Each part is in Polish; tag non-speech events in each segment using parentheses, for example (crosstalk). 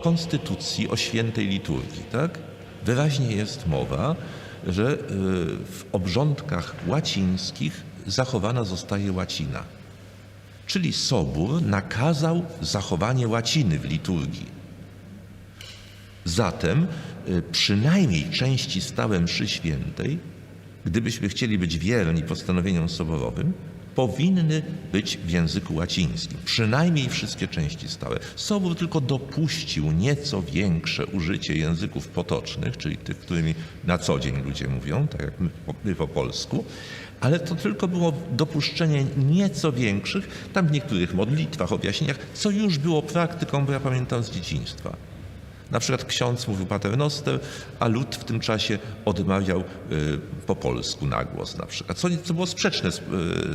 konstytucji o świętej liturgii, tak? Wyraźnie jest mowa, że y, w obrządkach łacińskich zachowana zostaje łacina. Czyli Sobór nakazał zachowanie łaciny w liturgii. Zatem y, przynajmniej części stałe mszy świętej, gdybyśmy chcieli być wierni postanowieniom soborowym, powinny być w języku łacińskim. Przynajmniej wszystkie części stałe. Sobór tylko dopuścił nieco większe użycie języków potocznych, czyli tych, którymi na co dzień ludzie mówią, tak jak my, my po polsku, ale to tylko było dopuszczenie nieco większych, tam w niektórych modlitwach, objaśnieniach, co już było praktyką, bo ja pamiętam z dzieciństwa. Na przykład ksiądz mówił paternoster, a lud w tym czasie odmawiał y, po polsku na głos na przykład, co, co było sprzeczne z, y,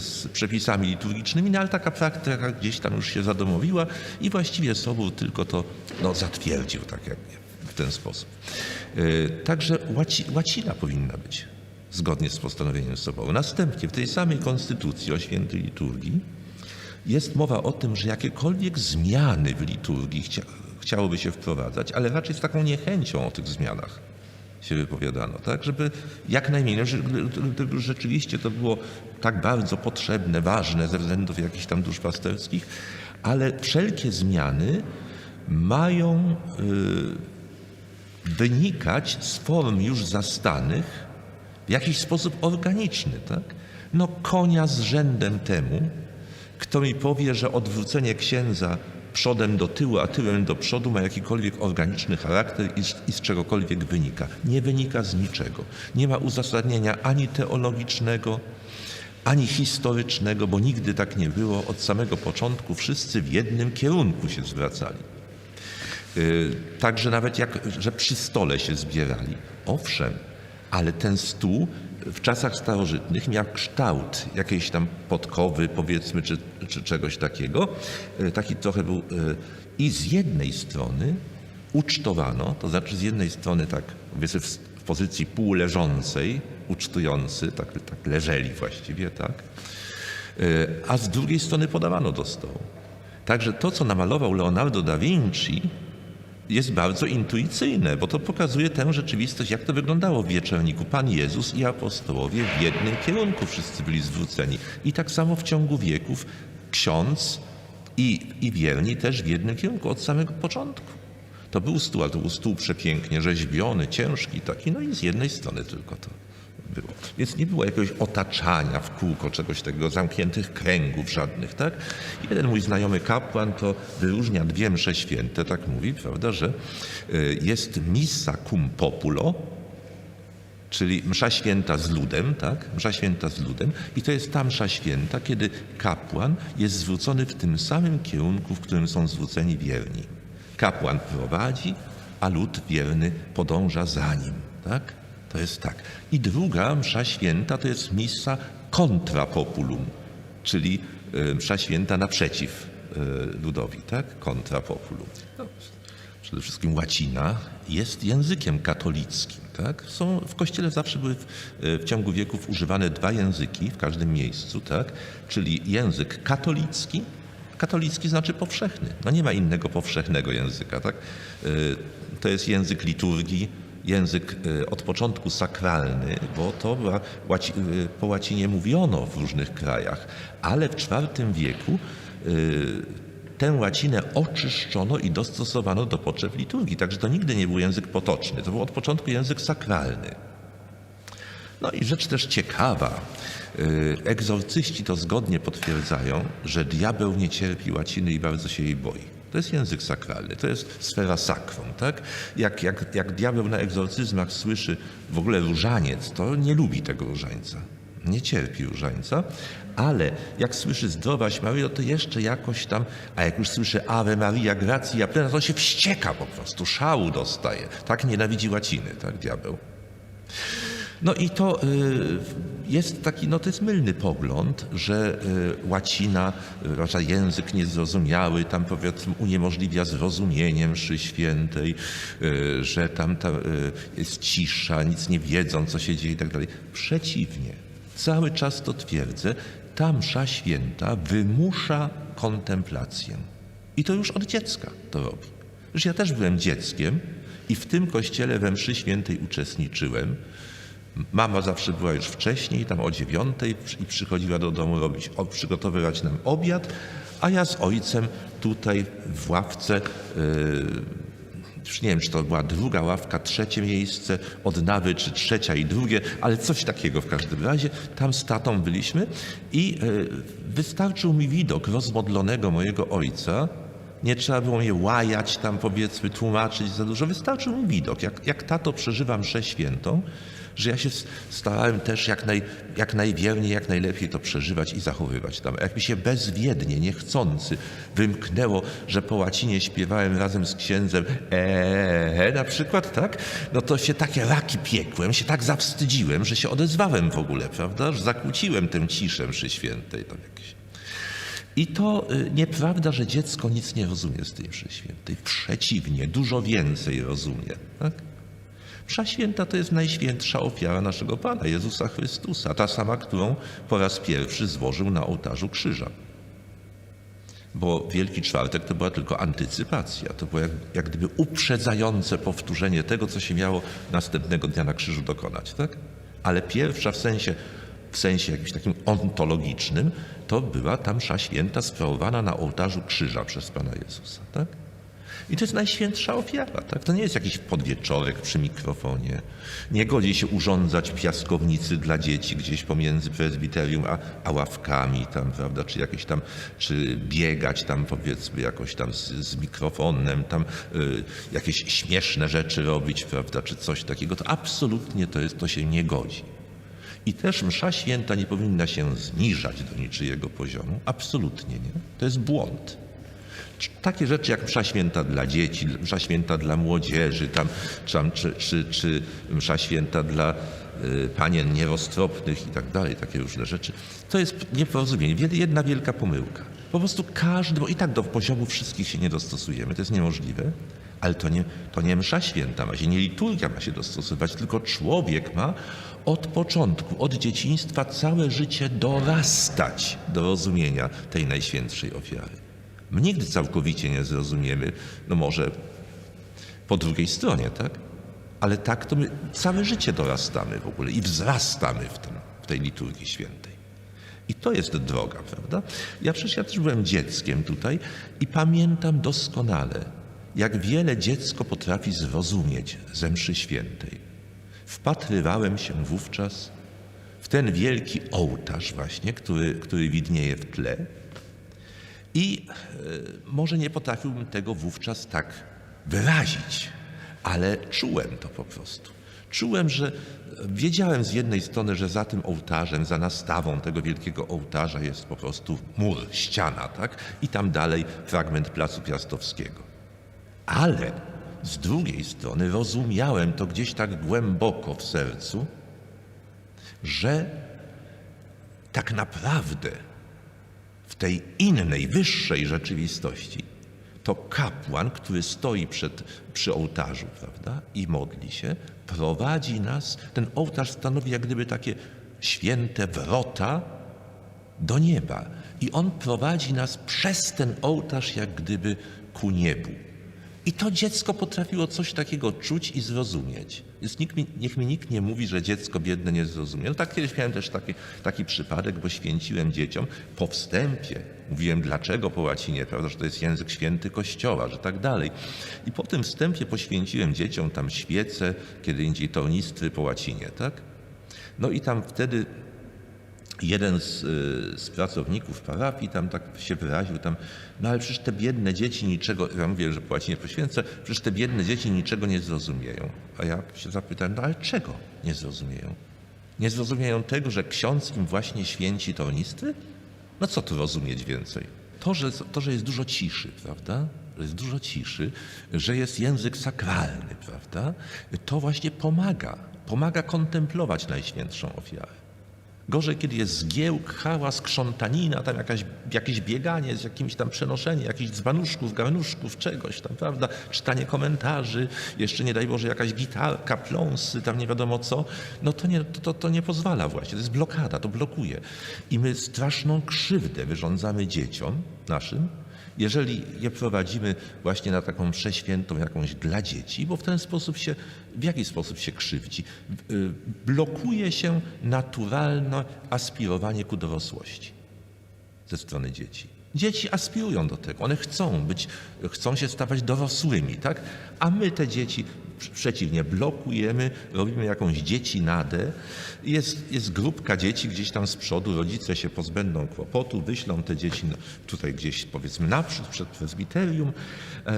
z przepisami liturgicznymi, no ale taka praktyka gdzieś tam już się zadomowiła i właściwie Sobór tylko to no, zatwierdził tak jak w ten sposób. Y, Także łaci, łacina powinna być zgodnie z postanowieniem Soboru. Następnie w tej samej konstytucji o świętej liturgii jest mowa o tym, że jakiekolwiek zmiany w liturgii chciałoby się wprowadzać, ale raczej z taką niechęcią o tych zmianach się wypowiadano, tak? Żeby jak najmniej, no, że- rzeczywiście to było tak bardzo potrzebne, ważne ze względów jakichś tam duszpasterskich, ale wszelkie zmiany mają y, wynikać z form już zastanych w jakiś sposób organiczny, tak? No konia z rzędem temu, kto mi powie, że odwrócenie księdza przodem do tyłu, a tyłem do przodu ma jakikolwiek organiczny charakter i z, i z czegokolwiek wynika. Nie wynika z niczego. Nie ma uzasadnienia ani teologicznego, ani historycznego, bo nigdy tak nie było. Od samego początku wszyscy w jednym kierunku się zwracali. Y, Także nawet jak, że przy stole się zbierali. Owszem, ale ten stół w czasach starożytnych miał kształt jakiejś tam podkowy, powiedzmy, czy, czy czegoś takiego. Y, Taki trochę był. y, I z jednej strony ucztowano, to znaczy z jednej strony tak, powiedzmy, w pozycji półleżącej, ucztujący, tak, tak leżeli właściwie, tak, Y, a z drugiej strony podawano do stołu. Także to, co namalował Leonardo da Vinci, jest bardzo intuicyjne, bo to pokazuje tę rzeczywistość, jak to wyglądało w wieczorniku. Pan Jezus i apostołowie w jednym kierunku wszyscy byli zwróceni. I tak samo w ciągu wieków ksiądz i, i wierni też w jednym kierunku od samego początku. To był stół, ale to był stół przepięknie rzeźbiony, ciężki taki, no i z jednej strony tylko to było. Więc nie było jakiegoś otaczania w kółko czegoś takiego, zamkniętych kręgów żadnych, tak? Jeden mój znajomy kapłan to wyróżnia dwie msze święte, tak mówi, prawda, że y, jest missa cum populo, czyli msza święta z ludem, tak? Msza święta z ludem i to jest ta msza święta, kiedy kapłan jest zwrócony w tym samym kierunku, w którym są zwróceni wierni. Kapłan prowadzi, a lud wierny podąża za nim, tak? To jest tak. I druga msza święta to jest missa contra populum, czyli y, msza święta naprzeciw y, ludowi, tak? Contra populum. No, przede wszystkim łacina jest językiem katolickim. Tak? Są, w kościele zawsze były w, w ciągu wieków używane dwa języki w każdym miejscu, tak? czyli język katolicki, katolicki znaczy powszechny. No nie ma innego powszechnego języka. Tak? To jest język liturgii, język y, od początku sakralny, bo to y, po łacinie mówiono w różnych krajach, ale w IV wieku y, tę łacinę oczyszczono i dostosowano do potrzeb liturgii. Także to nigdy nie był język potoczny, to był od początku język sakralny. No i rzecz też ciekawa. Egzorcyści to zgodnie potwierdzają, że diabeł nie cierpi łaciny i bardzo się jej boi. To jest język sakralny, to jest sfera sakrum. Tak? Jak, jak, jak diabeł na egzorcyzmach słyszy w ogóle różaniec, to nie lubi tego różańca. Nie cierpi różańca, ale jak słyszy zdrowaś Maryjo, to jeszcze jakoś tam, a jak już słyszy Ave Maria Gratia plena, to się wścieka po prostu, szału dostaje. Tak nienawidzi łaciny, tak diabeł. No i to y, jest taki, no to jest mylny pogląd, że y, łacina, y, zwłaszcza język niezrozumiały, tam powiedzmy uniemożliwia zrozumienie mszy świętej, y, że tam ta, jest cisza, nic nie wiedzą, co się dzieje i tak dalej. Przeciwnie, cały czas to twierdzę, ta msza święta wymusza kontemplację. I to już od dziecka to robi. że ja też byłem dzieckiem i w tym kościele we mszy świętej uczestniczyłem. Mama zawsze była już wcześniej, tam o dziewiątej i przychodziła do domu robić, przygotowywać nam obiad, a ja z ojcem tutaj w ławce yy, już nie wiem, czy to była druga ławka, trzecie miejsce od nawy, czy trzecia i drugie, ale coś takiego w każdym razie. Tam z tatą byliśmy i e, wystarczył mi widok rozmodlonego mojego ojca. Nie trzeba było mnie łajać tam, powiedzmy, tłumaczyć za dużo. Wystarczył mi widok, jak, jak tato przeżywa mszę świętą, że ja się starałem też jak, naj, jak najwierniej, jak najlepiej to przeżywać i zachowywać tam. Jak mi się bezwiednie, niechcący wymknęło, że po łacinie śpiewałem razem z księdzem eee, na przykład, tak? No to się takie raki piekłem, się tak zawstydziłem, że się odezwałem w ogóle, prawda? Że zakłóciłem tę ciszę mszy świętej. Tam jakieś. I to y, nieprawda, że dziecko nic nie rozumie z tej mszy świętej. Przeciwnie, dużo więcej rozumie. Tak? Msza święta to jest najświętsza ofiara naszego Pana, Jezusa Chrystusa, ta sama, którą po raz pierwszy złożył na ołtarzu krzyża. Bo Wielki Czwartek to była tylko antycypacja, to było jak, jak gdyby uprzedzające powtórzenie tego, co się miało następnego dnia na krzyżu dokonać. Tak? Ale pierwsza w sensie, w sensie jakimś takim ontologicznym, to była ta msza święta sprawowana na ołtarzu krzyża przez Pana Jezusa. Tak? I to jest najświętsza ofiara. Tak? To nie jest jakiś podwieczorek przy mikrofonie. Nie godzi się urządzać piaskownicy dla dzieci gdzieś pomiędzy prezbiterium a, a ławkami tam, prawda, czy jakieś tam, czy biegać tam powiedzmy jakoś tam z, z mikrofonem, tam y, jakieś śmieszne rzeczy robić, prawda, czy coś takiego. To absolutnie to, jest, to się nie godzi. I też msza święta nie powinna się zniżać do niczyjego poziomu. Absolutnie nie. To jest błąd. Takie rzeczy jak msza święta dla dzieci, msza święta dla młodzieży, tam, tam, czy, czy, czy msza święta dla y, panien nieroztropnych i tak dalej, takie różne rzeczy, to jest nieporozumienie, jedna wielka pomyłka. Po prostu każdy, bo i tak do poziomu wszystkich się nie dostosujemy, to jest niemożliwe, ale to nie, to nie msza święta ma się, nie liturgia ma się dostosować, tylko człowiek ma od początku, od dzieciństwa całe życie dorastać do rozumienia tej najświętszej ofiary. Nigdy całkowicie nie zrozumiemy, no może po drugiej stronie, tak? Ale tak to my całe życie dorastamy w ogóle i wzrastamy w, tym, w tej liturgii świętej. I to jest droga, prawda? Ja przecież ja też byłem dzieckiem tutaj i pamiętam doskonale, jak wiele dziecko potrafi zrozumieć ze mszy świętej. Wpatrywałem się wówczas w ten wielki ołtarz właśnie, który, który widnieje w tle, i e, może nie potrafiłbym tego wówczas tak wyrazić, ale czułem to po prostu. Czułem, że wiedziałem z jednej strony, że za tym ołtarzem, za nastawą tego wielkiego ołtarza jest po prostu mur, ściana, tak? I tam dalej fragment Placu Piastowskiego. Ale z drugiej strony rozumiałem to gdzieś tak głęboko w sercu, że tak naprawdę w tej innej, wyższej rzeczywistości, to kapłan, który stoi przed, przy ołtarzu, prawda, i modli się, prowadzi nas, ten ołtarz stanowi jak gdyby takie święte wrota do nieba. I on prowadzi nas przez ten ołtarz jak gdyby ku niebu. I to dziecko potrafiło coś takiego czuć i zrozumieć. Więc nikt mi, niech mi nikt nie mówi, że dziecko biedne nie zrozumie. No tak kiedyś miałem też taki, taki przypadek, bo święciłem dzieciom po wstępie. Mówiłem dlaczego po łacinie, prawda, że to jest język święty Kościoła, że tak dalej. I po tym wstępie poświęciłem dzieciom tam świece, kiedy indziej tornistry po łacinie, tak? No i tam wtedy jeden z, y, z pracowników parafii tam tak się wyraził, tam, no ale przecież te biedne dzieci niczego, ja mówię, że po łacinie poświęcę, przecież te biedne dzieci niczego nie zrozumieją. A ja się zapytałem, no ale czego nie zrozumieją? Nie zrozumieją tego, że ksiądz im właśnie święci tornistry? No co tu rozumieć więcej? To że, to, że jest dużo ciszy, prawda? Że jest dużo ciszy, że jest język sakralny, prawda? To właśnie pomaga. Pomaga kontemplować Najświętszą ofiarę. Gorzej, kiedy jest zgiełk, hałas, krzątanina, tam jakaś, jakieś bieganie z jakimś tam przenoszeniem, jakichś dzbanuszków, garnuszków, czegoś tam, prawda? Czytanie komentarzy, jeszcze nie daj Boże jakaś gitarka, pląsy, tam nie wiadomo co. No to nie, to, to nie pozwala właśnie, to jest blokada, to blokuje. I my straszną krzywdę wyrządzamy dzieciom naszym jeżeli je prowadzimy właśnie na taką przeświętą jakąś dla dzieci, bo w ten sposób się, w jaki sposób się krzywdzi? Y, Blokuje się naturalne aspirowanie ku dorosłości ze strony dzieci. Dzieci aspirują do tego, one chcą być, chcą się stawać dorosłymi, tak? A my te dzieci przeciwnie blokujemy, robimy jakąś dziecinadę. Jest, jest grupka dzieci gdzieś tam z przodu, rodzice się pozbędą kłopotu, wyślą te dzieci tutaj gdzieś powiedzmy naprzód, przed prezbiterium. E,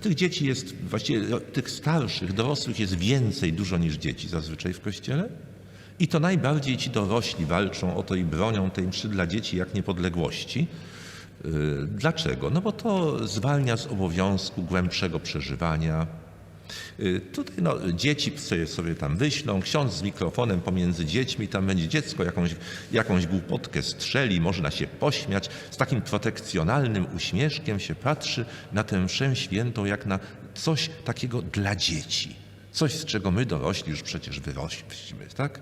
tych dzieci jest, właściwie no, tych starszych, dorosłych jest więcej dużo niż dzieci zazwyczaj w kościele. I to najbardziej ci dorośli walczą o to i bronią tej mszy dla dzieci jak niepodległości. Yy, Dlaczego? No bo to zwalnia z obowiązku głębszego przeżywania. Yy, Tutaj no, dzieci sobie, sobie tam wyślą, ksiądz z mikrofonem pomiędzy dziećmi, tam będzie dziecko jakąś, jakąś głupotkę strzeli, można się pośmiać, z takim protekcjonalnym uśmieszkiem się patrzy na tę mszę świętą jak na coś takiego dla dzieci. Coś, z czego my dorośli już przecież wyrośliśmy, tak?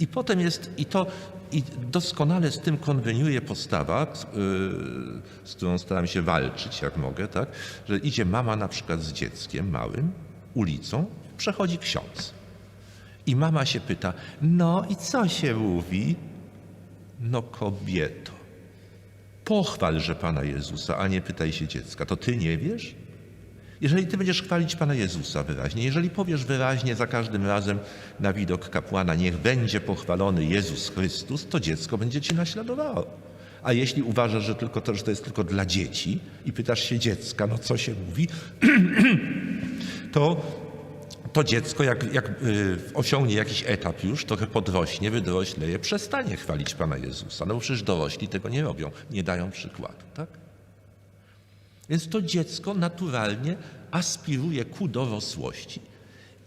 I potem jest, i to i doskonale z tym konweniuje postawa, z, z którą staram się walczyć, jak mogę, tak? Że idzie mama na przykład z dzieckiem małym ulicą, przechodzi ksiądz. I mama się pyta, no i co się mówi? No kobieto, pochwal, że Pana Jezusa, a nie pytaj się dziecka. To ty nie wiesz? Jeżeli ty będziesz chwalić Pana Jezusa wyraźnie, jeżeli powiesz wyraźnie za każdym razem na widok kapłana, niech będzie pochwalony Jezus Chrystus, to dziecko będzie cię naśladowało. A jeśli uważasz, że, tylko to, że to jest tylko dla dzieci i pytasz się dziecka, no co się mówi, (clears throat) to, to dziecko, jak, jak y, osiągnie jakiś etap już, trochę podrośnie, wydorośleje, przestanie chwalić Pana Jezusa. No przecież dorośli tego nie robią, nie dają przykładu, tak? Więc to dziecko naturalnie aspiruje ku dorosłości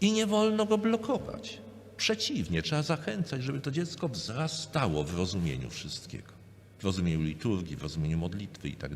i nie wolno go blokować. Przeciwnie, trzeba zachęcać, żeby to dziecko wzrastało w rozumieniu wszystkiego. W rozumieniu liturgii, w rozumieniu modlitwy i tak.